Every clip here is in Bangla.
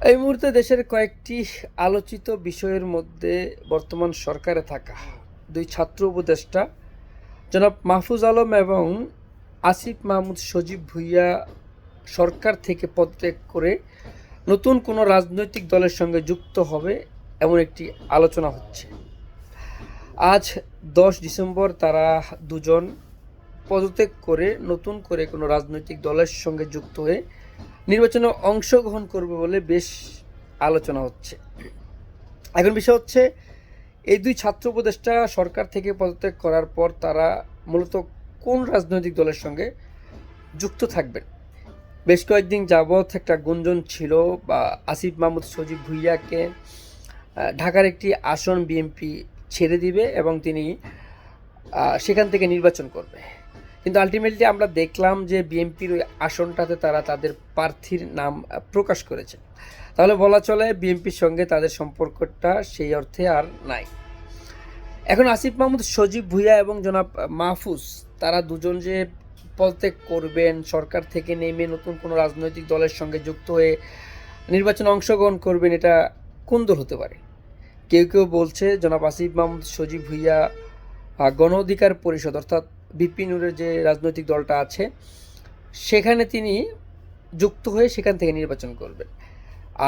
এই মুহূর্তে দেশের কয়েকটি আলোচিত বিষয়ের মধ্যে বর্তমান সরকারে থাকা দুই ছাত্র উপদেষ্টা জনাব মাহফুজ আলম এবং আসিফ মাহমুদ সজীব ভুইয়া সরকার থেকে পদত্যাগ করে নতুন কোনো রাজনৈতিক দলের সঙ্গে যুক্ত হবে এমন একটি আলোচনা হচ্ছে। আজ দশ ডিসেম্বর তারা দুজন পদত্যাগ করে নতুন করে কোনো রাজনৈতিক দলের সঙ্গে যুক্ত হয়ে নির্বাচনে অংশগ্রহণ করবে বলে বেশ আলোচনা হচ্ছে। এখন বিষয় হচ্ছে, এই দুই ছাত্র উপদেষ্টা সরকার থেকে পদত্যাগ করার পর তারা মূলত কোন রাজনৈতিক দলের সঙ্গে যুক্ত থাকবেন? বেশ কয়েকদিন যাবৎ একটা গুঞ্জন ছিল বা আসিফ মাহমুদ, সজীব ভুইয়াকে ঢাকার একটি আসন বিএনপি ছেড়ে দিবে এবং তিনি সেখান থেকে নির্বাচন করবে। কিন্তু আলটিমেটলি আমরা দেখলাম যে বিএনপির ওই আসনটাতে তারা তাদের প্রার্থীর নাম প্রকাশ করেছে তাহলে বলা চলে বিএনপির সঙ্গে তাদের সম্পর্কটা সেই অর্থে আর নাই। এখন আসিফ মাহমুদ, সজীব ভুইয়া এবং জনাব মাহফুজ, তারা দুজন যে পদত্যাগ করবেন, সরকার থেকে নেমে নতুন কোনো রাজনৈতিক দলের সঙ্গে যুক্ত হয়ে নির্বাচনে অংশগ্রহণ করবেন, এটা কোন দল হতে পারে? কেউ কেউ বলছে জনাব আসিফ মাহমুদ, সজীব ভুইয়া গণ অধিকার পরিষদ, অর্থাৎ বিপিনুরের যে রাজনৈতিক দলটা আছে, সেখানে তিনি যুক্ত হয়ে সেখান থেকে নির্বাচন করবেন।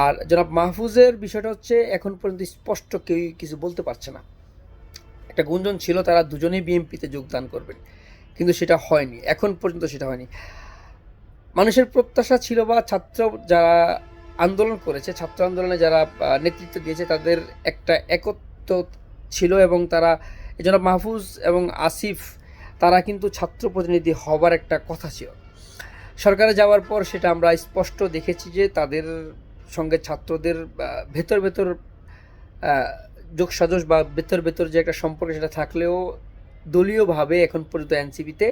আর জনাব মাহফুজের বিষয়টা হচ্ছে, এখন পর্যন্ত স্পষ্ট কেউই কিছু বলতে পারছে না। একটা গুঞ্জন ছিল, তারা দুজনেই বিএনপিতে যোগদান করবেন। কিন্তু সেটা হয়নি, এখন পর্যন্ত সেটা হয়নি। মানুষের প্রত্যাশা ছিল বা ছাত্র যারা আন্দোলন করেছে, ছাত্র আন্দোলনে যারা নেতৃত্ব দিয়েছে, তাদের একটা একত্র ছিল এবং তারা এই জন্য মাহফুজ এবং আসিফ তারা কিন্তু ছাত্র প্রতিনিধি হবার একটা কথা ছিল। সরকারে যাওয়ার পর সেটা আমরা স্পষ্ট দেখেছি যে তাদের সঙ্গে ছাত্রদের ভেতর ভেতর আহ, যোগসাজশ বা ভেতর ভেতর যে একটা সম্পর্ক সেটা থাকলেও দলীয়ভাবে এখন পর্যন্ত এনসিপিতে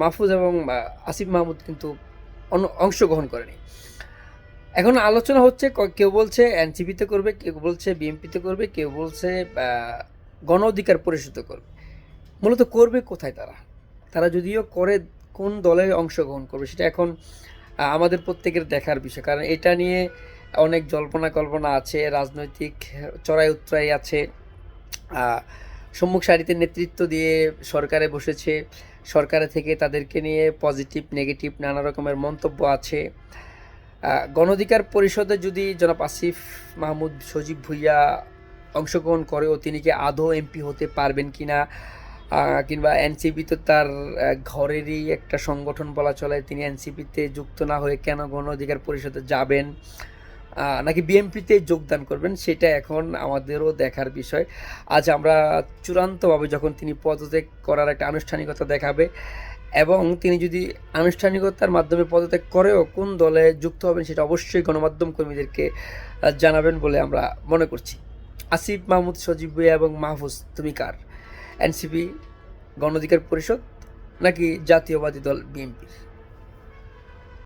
মাহফুজ এবং আসিফ মাহমুদ কিন্তু অংশগ্রহণ করেনি। এখন আলোচনা হচ্ছে কেউ বলছে এনসিপিতে করবে কেউ বলছে বিএনপিতে করবে কেউ বলছে গণ অধিকার পরিষদে করবে। মূলত করবে কোথায় তারা? তারা যদিও করে কোন দলে অংশগ্রহণ করবে সেটা এখন আমাদের প্রত্যেকের দেখার বিষয়। কারণ এটা নিয়ে অনেক জল্পনা কল্পনা আছে রাজনৈতিক চড়াই উত্তরাই আছে। সম্মুখ সারিতে নেতৃত্ব দিয়ে সরকারে বসেছে। সরকারে থেকে তাদেরকে নিয়ে পজিটিভ নেগেটিভ নানা রকমের মন্তব্য আছে। আহ, গণঅধিকার পরিষদে যদি জনাব আসিফ মাহমুদ সজীব ভুইয়া অংশগ্রহণ করেও তিনি কি আদৌ এমপি হতে পারবেন কিনা আহ, কিংবা এনসিপি তো তার ঘরেরই একটা সংগঠন বলা চলে, তিনি এনসিপিতে যুক্ত না হয়ে কেন গণ অধিকার পরিষদে যাবেন? নাকি বিএনপিতে যোগদান করবেন? সেটা এখন আমাদেরও দেখার বিষয়। আজ আমরা চূড়ান্তভাবে যখন তিনি পদত্যাগ করার একটা আনুষ্ঠানিকতা দেখাবে, এবং তিনি যদি আনুষ্ঠানিকতার মাধ্যমে পদত্যাগ করেও কোন দলে যুক্ত হবেন সেটা অবশ্যই গণমাধ্যম কর্মীদেরকে জানাবেন বলে আমরা মনে করছি। আসিফ মাহমুদ, সজীব এবং মাহফুজ, তুমি কার? এনসিপি গণ অধিকার পরিষদ নাকি জাতীয়বাদী দল বিএনপি